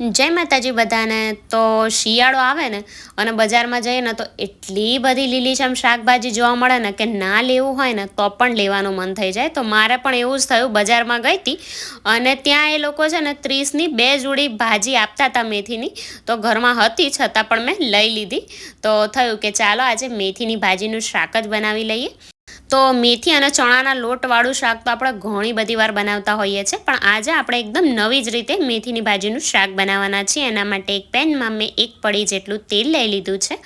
જય માતાજી બધાને. તો શિયાળો આવે ને, અને બજારમાં જઈએ ને, તો એટલી બધી લીલીછમ શાકભાજી જોવા મળે ને કે ના લેવું હોય ને, તો પણ લેવાનું મન થઈ જાય. તો મારે પણ એવું જ થયું, બજારમાં ગઈ હતી અને ત્યાં એ લોકો છે ને ત્રીસની બે જોડી ભાજી આપતા હતા મેથીની. તો ઘરમાં હતી, છતાં પણ મેં લઈ લીધી. તો થયું કે ચાલો આજે મેથીની ભાજીનું શાક જ બનાવી લઈએ. તો મેથી અને ચણાના લોટવાળું શાક તો આપણે ઘણી બધી વાર બનાવતા હોઈએ છીએ, પણ આજે આપણે એકદમ નવી જ રીતે મેથીની ભાજીનું શાક બનાવવાના છીએ. એના માટે એક પેનમાં મેં એક પડી જેટલું તેલ લઈ લીધું છે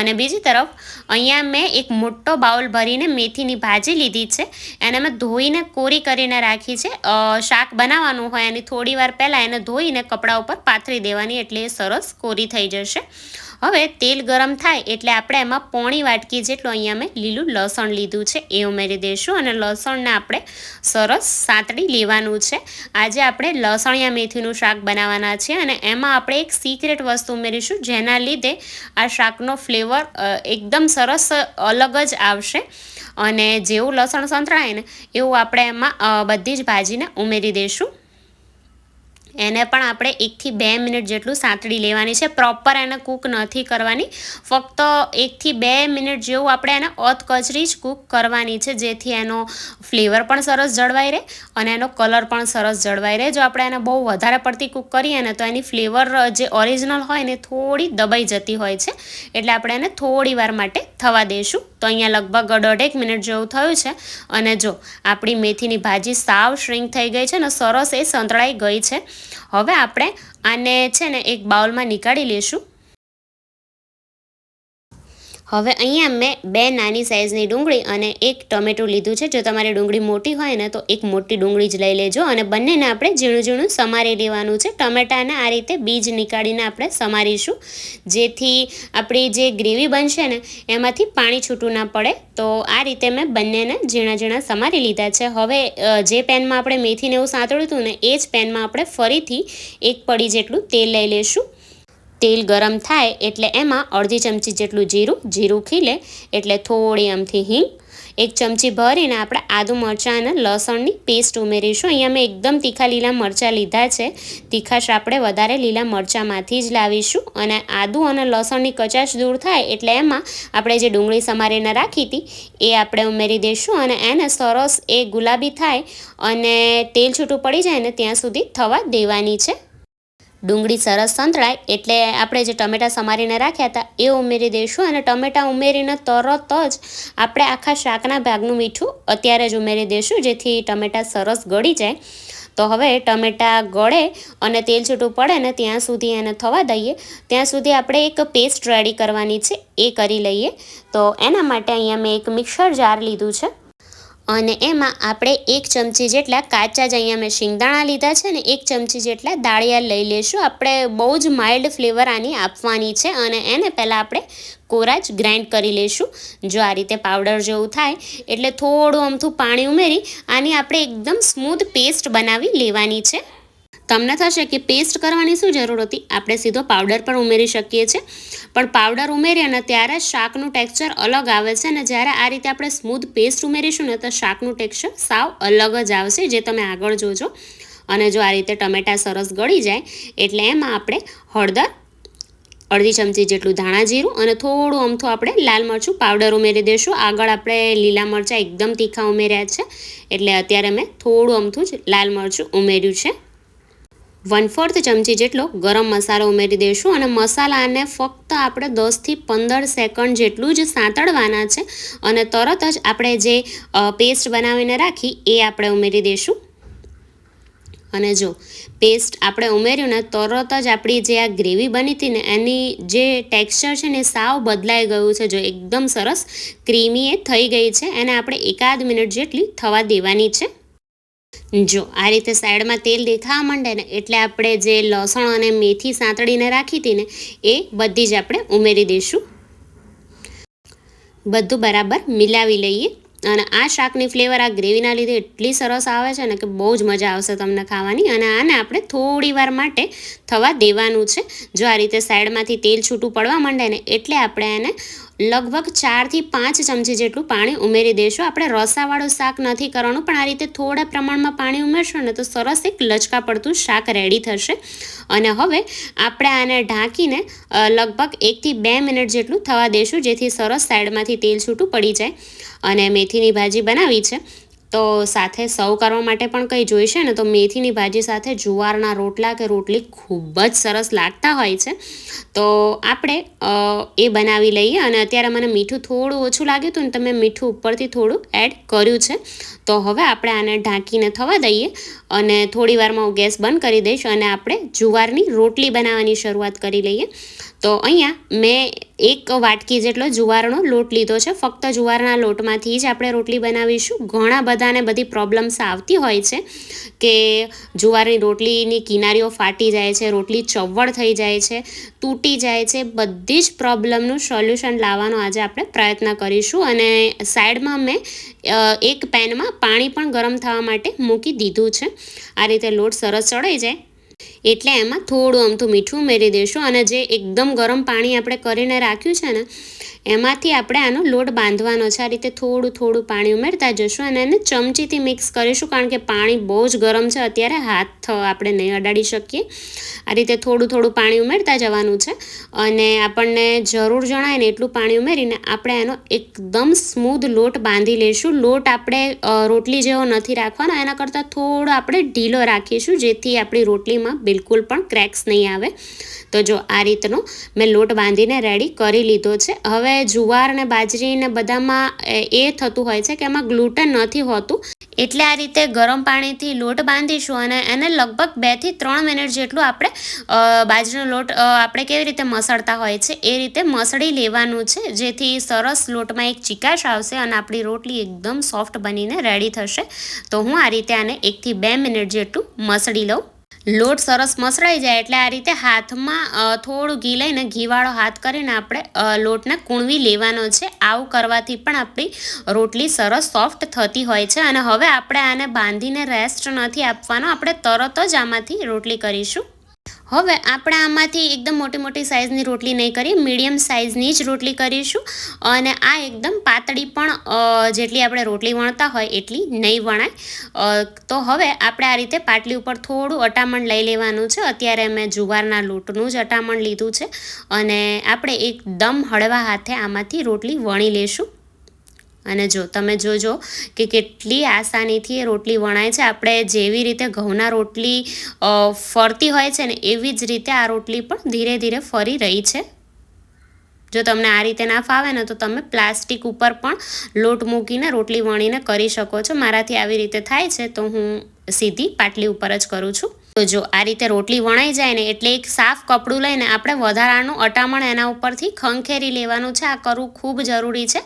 અને બીજી તરફ અહીંયા મેં એક મોટો બાઉલ ભરીને મેથીની ભાજી લીધી છે. એને મેં ધોઈને કોરી કરીને રાખી છે. શાક બનાવવાનું હોય એની થોડી વાર પહેલાં એને ધોઈને કપડા ઉપર પાથરી દેવાની એટલે સરસ કોરી થઈ જશે. હવે તેલ ગરમ થાય એટલે આપણે એમાં પોણી વાટકી જેટલું અહીંયા મેં લીલું લસણ લીધું છે, એ ઉમેરી દઈશું અને લસણને આપણે સરસ સાંતળી લેવાનું છે. આજે આપણે લસણિયા મેથીનું શાક બનાવવાના છે અને એમાં આપણે એક સિક્રેટ વસ્તુ ઉમેરીશું જેના લીધે આ શાકનો ફ્લેવર એકદમ સરસ અલગ જ આવશે અને જેવું લસણ સંતળાય ને એવું આપણે એમાં બધી જ ભાજીને ઉમેરી દઈશું. એને પણ આપણે એકથી બે મિનિટ જેટલું સાંતળી લેવાની છે. પ્રોપર એને કૂક નથી કરવાની. ફક્ત એકથી બે મિનિટ જેવું આપણે એને અધ કચરી જ કૂક કરવાની છે, જેથી એનો ફ્લેવર પણ સરસ જળવાઈ રહે અને એનો કલર પણ સરસ જળવાઈ રહે. જો આપણે એને બહુ વધારે પડતી કૂક કરીએ ને, તો એની ફ્લેવર જે ઓરિજિનલ હોય ને થોડી દબાઈ જતી હોય છે. એટલે આપણે એને થોડી વાર માટે થવા દઈશું તો અહીંયા લગભગ દોઢેક મિનિટ જેવું થયું છે. અને જો, આપણી મેથીની ભાજી સાવ શ્રિંક થઈ ગઈ છે ને સરસ એ સંતળાઈ ગઈ છે. હવે આપણે આને છે ને એક બાઉલમાં નીકાળી લઈશું. હવે અહીંયા મેં બે નાની સાઇઝની ડુંગળી અને એક ટમેટું લીધું છે. જો તમારી ડુંગળી મોટી હોય ને તો એક મોટી ડુંગળી જ લઈ લેજો અને બંનેને આપણે ઝીણું ઝીણું સમારી લેવાનું છે. ટમેટાને આ રીતે બીજ નીકાળીને આપણે સમારીશું. જેથી આપણી જે ગ્રેવી બનશે ને એમાંથી પાણી છૂટું ના પડે. તો આ રીતે મેં બંનેને ઝીણા ઝીણા સમારી લીધા છે. હવે જે પેનમાં આપણે મેથીને એવું સાંતળ્યું હતું ને એ જ પેનમાં આપણે ફરીથી એક પડી જેટલું તેલ લઈ લઈશું તેલ ગરમ થાય એટલે એમાં અડધી ચમચી જેટલું જીરું જીરું ખીલે એટલે થોડી આમથી હિંગ, એક ચમચી ભરીને આપણે આદુ મરચાં અને લસણની પેસ્ટ ઉમેરીશું. અહીંયા મેં એકદમ તીખા લીલા મરચાં લીધા છે. તીખાશ આપણે વધારે લીલા મરચાંમાંથી જ લાવીશું અને આદુ અને લસણની કચાશ દૂર થાય એટલે એમાં આપણે જે ડુંગળી સમારીને રાખી હતી, એ આપણે ઉમેરી દઈશું અને એને સરસ એ ગુલાબી થાય અને તેલ છૂટું પડી જાય ને ત્યાં સુધી થવા દેવાની છે. ડુંગળી સરસ સંતળાય એટલે આપણે જે ટમેટાં સમારીને રાખ્યા હતા, એ ઉમેરી દઈશું અને ટમેટાં ઉમેરીને તરત જ આપણે આખા શાકના ભાગનું મીઠું અત્યારે જ ઉમેરી દઈશું, જેથી ટમેટાં સરસ ગળી જાય. તો હવે ટમેટાં ગળે અને તેલ છૂટું પડે ને ત્યાં સુધી એને થવા દઈએ. ત્યાં સુધી આપણે એક પેસ્ટ રેડી કરવાની છે, એ કરી લઈએ. તો એના માટે અહીંયા મેં એક મિક્સર જાર લીધું છે. અને એમાં આપણે એક ચમચી જેટલા કાચા જ અહીંયા મેં શિંગદાણા લીધા છે ને એક ચમચી જેટલા દાળિયા લઈ લેશું આપણે બહુ જ માઇલ્ડ ફ્લેવર આની આપવાની છે અને એને પહેલાં આપણે કોરા ગ્રાઇન્ડ કરી લઈશું. જો આ રીતે પાવડર જેવું થાય, એટલે થોડું અમથું પાણી ઉમેરી આની આપણે એકદમ સ્મૂથ પેસ્ટ બનાવી લેવાની છે. તમને થશે કે પેસ્ટ કરવાની શું જરૂર હતી? આપણે સીધો પાવડર પણ ઉમેરી શકીએ છીએ. પણ પાવડર ઉમેરીએ ને ત્યારે શાકનું ટેક્સચર અલગ આવે છે ને જ્યારે આ રીતે આપણે સ્મૂથ પેસ્ટ ઉમેરીશું ને તો શાકનું ટેક્સચર સાવ અલગ જ આવશે, જે તમે આગળ જોજો. અને જો આ રીતે ટમેટાં સરસ ગળી જાય, એટલે એમાં આપણે હળદર, અડધી ચમચી જેટલું ધાણા જીરું અને થોડું અમથું આપણે લાલ મરચું પાવડર ઉમેરી દઈશું આગળ આપણે લીલા મરચાં એકદમ તીખા ઉમેર્યા છે. એટલે અત્યારે મેં થોડું અમથું જ લાલ મરચું ઉમેર્યું છે. વન ફોર્થ ચમચી જેટલો ગરમ મસાલો ઉમેરી દઈશું અને મસાલાને ફક્ત આપણે દસથી પંદર સેકન્ડ જેટલું જ સાંતળવાના છે અને તરત જ આપણે જે પેસ્ટ બનાવીને રાખી એ આપણે ઉમેરી દઈશું અને જો, પેસ્ટ આપણે ઉમેર્યું ને તરત જ આપણી જે આ ગ્રેવી બની હતી ને એની જે ટેક્સચર છે ને સાવ બદલાઈ ગયું છે. જો, એકદમ સરસ ક્રીમી એ થઈ ગઈ છે. એને આપણે એકાદ મિનિટ જેટલી થવા દેવાની છે. જો, આ રીતે સાઈડમાં તેલ દેખાવા માંડે ને, એટલે આપણે જે લસણ અને મેથી સાંતળીને રાખી હતી ને, એ બધી જ આપણે ઉમેરી દઈશું. બધું બરાબર મિલાવી લઈએ. અને આ શાકની ફ્લેવર, આ ગ્રેવીના લીધે એટલી સરસ આવે છે ને કે બહુ જ મજા આવશે તમને ખાવાની. અને આને આપણે થોડી માટે થવા દેવાનું છે. જો આ રીતે સાઈડમાંથી તેલ છૂટું પડવા માંડે ને, એટલે આપણે એને લગભગ ચારથી પાંચ ચમચી જેટલું પાણી ઉમેરી દઈશું આપણે રસાવાળું શાક નથી કરવાનું, પણ આ રીતે થોડા પ્રમાણમાં પાણી ઉમેરશું ને તો સરસ એક લચકા પડતું શાક રેડી થશે. અને હવે આપણે આને ઢાંકીને લગભગ એકથી બે મિનિટ જેટલું થવા દઈશું જેથી સરસ સાઈડમાંથી તેલ છૂટું પડી જાય. અને મેથીની ભાજી બનાવી છે. તો સાથે સર્વ કરવા માટે પણ કંઈ જોઈશે ને, તો મેથીની ભાજી સાથે જુવારના રોટલા કે રોટલી ખૂબ જ સરસ લાગતા હોય છે. તો આપણે એ બનાવી લઈએ અને અત્યારે મને મીઠું થોડું ઓછું લાગ્યું હતું ને તમે મીઠું ઉપરથી થોડું એડ કર્યું છે. તો હવે આપણે આને ઢાંકીને થવા દઈએ. અને થોડી વારમાં હું ગેસ બંધ કરી દઈશ અને આપણે જુવારની રોટલી બનાવવાની શરૂઆત કરી લઈએ. તો અહીંયા મેં એક વાટકી જેટલો જુવારનો લોટ લીધો છે. ફક્ત જુવારના લોટમાંથી જ આપણે રોટલી બનાવીશું. ઘણા બધાને બધી પ્રોબ્લેમ્સ આવતી હોય છે કે જુવારની રોટલીની કિનારીઓ ફાટી જાય છે, રોટલી ચવડ થઈ જાય છે, તૂટી જાય છે. બધી જ પ્રોબ્લેમનું સોલ્યુશન લાવવાનો આજે આપણે પ્રયત્ન કરીશું. અને સાઈડમાં મેં એક પેનમાં પાણી પણ ગરમ થવા માટે મૂકી દીધું છે. આ રીતે લોટ સરસ ચડાઈ જાય. એટલે એમાં થોડું અમથું મીઠું ઉમેરી દઈશું અને જે એકદમ ગરમ પાણી આપણે કરીને રાખ્યું છે ને એમાંથી આપણે આનો લોટ બાંધવાનો છે. આ રીતે થોડું થોડું પાણી ઉમેરતા જશું અને એને ચમચીથી મિક્સ કરીશું કારણ કે પાણી બહુ જ ગરમ છે. અત્યારે હાથ આપણે નહીં અડાડી શકીએ. આ રીતે થોડું થોડું પાણી ઉમેરતા જવાનું છે અને આપણને જરૂર જણાય ને એટલું પાણી ઉમેરીને આપણે એનો એકદમ સ્મૂધ લોટ બાંધી લઈશું. લોટ આપણે રોટલી જેવો નથી રાખવાનો. એના કરતાં થોડો આપણે ઢીલો રાખીશું જેથી આપણી રોટલીમાં બિલકુલ પણ ક્રેક્સ નહીં આવે. તો જો આ રીતનો મેં લોટ બાંધીને રેડી કરી લીધો છે. હવે જુવાર ને બાજરી ને બધામાં, એ થતું હોય છે કે એમાં ગ્લુટન નથી હોતું. એટલે આ રીતે ગરમ પાણીથી લોટ બાંધીશું અને એને લગભગ બેથી ત્રણ મિનિટ જેટલું આપણે બાજરીનો લોટ આપણે કેવી રીતે મસળતા હોય છે એ રીતે મસળી લેવાનું છે. જેથી સરસ લોટમાં એક ચિકાશ આવશે અને આપણી રોટલી એકદમ સોફ્ટ બનીને રેડી થશે. તો હું આ રીતે આને એકથી બે મિનિટ જેટલું મસળી લઉં. લોટ સરસ મસળાઈ જાય એટલે આ રીતે હાથમાં થોડું ઘી લઈને ઘીવાળો હાથ કરીને આપણે લોટને કૂણવી લેવાનો છે. આવું કરવાથી પણ આપણી રોટલી સરસ સોફ્ટ થતી હોય છે. અને હવે આપણે આને બાંધીને રેસ્ટ નથી આપવાનો. આપણે તરત જ આમાંથી રોટલી કરીશું. હવે આપણે આમાંથી એકદમ મોટી મોટી સાઇઝની રોટલી નહીં કરી મીડિયમ સાઇઝની જ રોટલી કરીશું. અને આ એકદમ પાતળી પણ જેટલી આપણે રોટલી વણતા હોય એટલી નહીં વણાય. તો હવે આપણે આ રીતે પાટલી ઉપર થોડું અટામણ લઈ લેવાનું છે. અત્યારે મેં જુવારના લોટનું જ અટામણ લીધું છે. અને આપણે એકદમ હળવા હાથે આમાંથી રોટલી વણી લેશું. અને જો તમે જોજો કે કેટલી આસાનીથી એ રોટલી વણાય છે. આપણે જેવી રીતે ઘઉંના રોટલી ફરતી હોય છે ને એવી જ રીતે આ રોટલી પણ ધીરે ધીરે ફરી રહી છે. જો તમને આ રીતે ના ફાવે ને તો તમે પ્લાસ્ટિક ઉપર પણ લોટ મૂકીને રોટલી વણીને કરી શકો છો. મારાથી આવી રીતે થાય છે તો હું સીધી પાટલી ઉપર જ કરું છું. તો જો આ રીતે રોટલી વણાઈ જાય ને એટલે એક સાફ કપડું લઈને આપણે વધારાનું અટામણ એના ઉપરથી ખંખેરી લેવાનું છે. આ કરવું ખૂબ જરૂરી છે.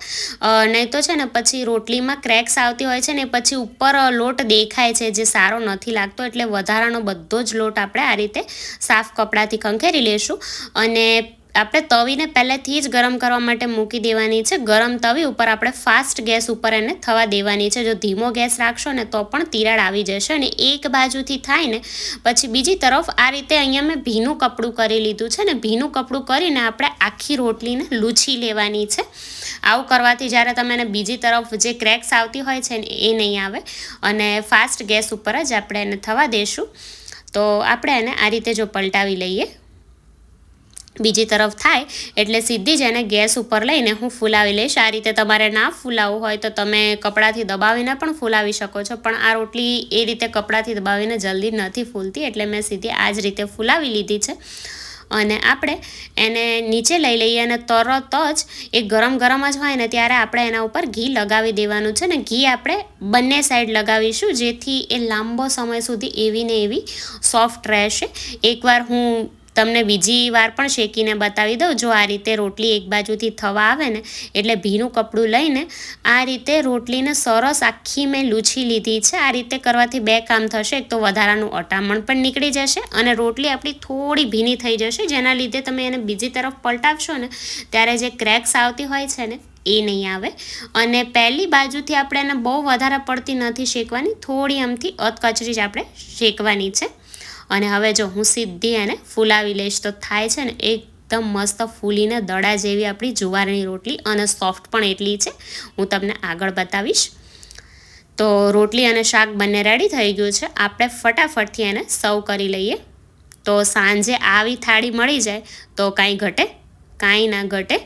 નહીં તો છે ને પછી રોટલીમાં ક્રેક્સ આવતી હોય છે ને પછી ઉપર લોટ દેખાય છે જે સારો નથી લાગતો એટલે વધારાનો બધો જ લોટ આપણે આ રીતે સાફ કપડાથી ખંખેરી લેશું. અને આપણે તવીને પહેલેથી જ ગરમ કરવા માટે મૂકી દેવાની છે. ગરમ તવી ઉપર આપણે ફાસ્ટ ગેસ ઉપર એને થવા દેવાની છે. જો ધીમો ગેસ રાખશો ને તો પણ તિરાડ આવી જશે અને એક બાજુથી થાય ને પછી બીજી તરફ આ રીતે અહીંયા મેં ભીનું કપડું કરી લીધું છે ને ભીનું કપડું કરીને આપણે આખી રોટલીને લૂછી લેવાની છે. આવું કરવાથી જ્યારે તમે એને બીજી તરફ જે ક્રેક્સ આવતી હોય છે ને એ નહીં આવે અને ફાસ્ટ ગેસ ઉપર જ આપણે એને થવા દઈશું તો આપણે એને આ રીતે જો પલટાવી લઈએ. બીજી તરફ થાય, એટલે સીધી જ એને ગેસ ઉપર લઈને હું ફૂલાવી લઈશ. આ રીતે તમારે ના ફૂલાવવું હોય તો તમે કપડાથી દબાવીને પણ ફૂલાવી શકો છો. પણ આ રોટલી એ રીતે કપડાથી દબાવીને જલ્દી નથી ફૂલતી, એટલે મેં સીધી આ જ રીતે ફૂલાવી લીધી છે. અને આપણે એને નીચે લઈ લઈએ અને તરત જ, એ ગરમ ગરમ જ હોય ને ત્યારે આપણે એના ઉપર ઘી લગાવી દેવાનું છે ને, ઘી આપણે બંને સાઈડ લગાવીશું, જેથી એ લાંબો સમય સુધી એવી ને એવી સોફ્ટ રહેશે. એકવાર હું તમને બીજી વાર પણ શેકીને બતાવી દઉં. જો આ રીતે રોટલી એક બાજુથી થવા આવે ને, એટલે ભીનું કપડું લઈને આ રીતે રોટલીને સરસ આખી મેં લૂછી લીધી છે. આ રીતે કરવાથી બે કામ થશે. એક તો વધારાનું અટામણ પણ નીકળી જશે અને રોટલી આપણી થોડી ભીની થઈ જશે. જેના લીધે તમે એને બીજી તરફ પલટાવશો ને, ત્યારે જે ક્રેક્સ આવતી હોય છે ને, એ નહીં આવે. અને પહેલી બાજુથી આપણે એને બહુ વધારે પડતી નથી શેકવાની. થોડી આમથી અધકચરી જ આપણે શેકવાની છે. અને હવે જો હું સીધી એને ફૂલાવી લઈશ તો થાય છે ને એક એકદમ મસ્ત ફૂલીને દડા જેવી આપણી જુવારની રોટલી અને સોફ્ટ પણ એટલી છે. હું તમને આગળ બતાવીશ. તો રોટલી અને શાક બંને રેડી થઈ ગયું છે. આપણે ફટાફટથી એને સર્વ કરી લઈએ. તો સાંજે આવી થાળી મળી જાય તો કાંઈ ઘટે કાંઈ ના ઘટે.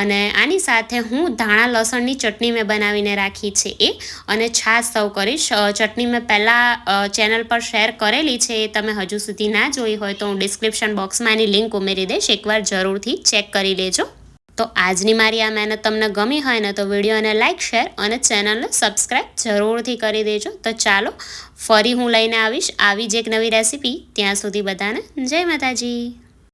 અને આની સાથે હું ધાણા, લસણની ચટણી મેં બનાવીને રાખી છે એ. અને છાશ સર્વ કરીશ. ચટણી મેં પહેલાં ચેનલ પર શેર કરેલી છે એ તમે હજુ સુધી ના જોઈ હોય તો હું ડિસ્ક્રિપ્શન બોક્સમાં એની લિંક ઉમેરી દઈશ. એકવાર જરૂરથી ચેક કરી લેજો. તો આજની મારી આ મહેનત તમને ગમી હોય ને તો વિડીયોને લાઇક શેર અને ચેનલને સબસ્ક્રાઈબ જરૂરથી કરી દેજો. તો ચાલો, ફરી હું લઈને આવીશ. આવી જ એક નવી રેસીપી. ત્યાં સુધી બધાને જય માતાજી.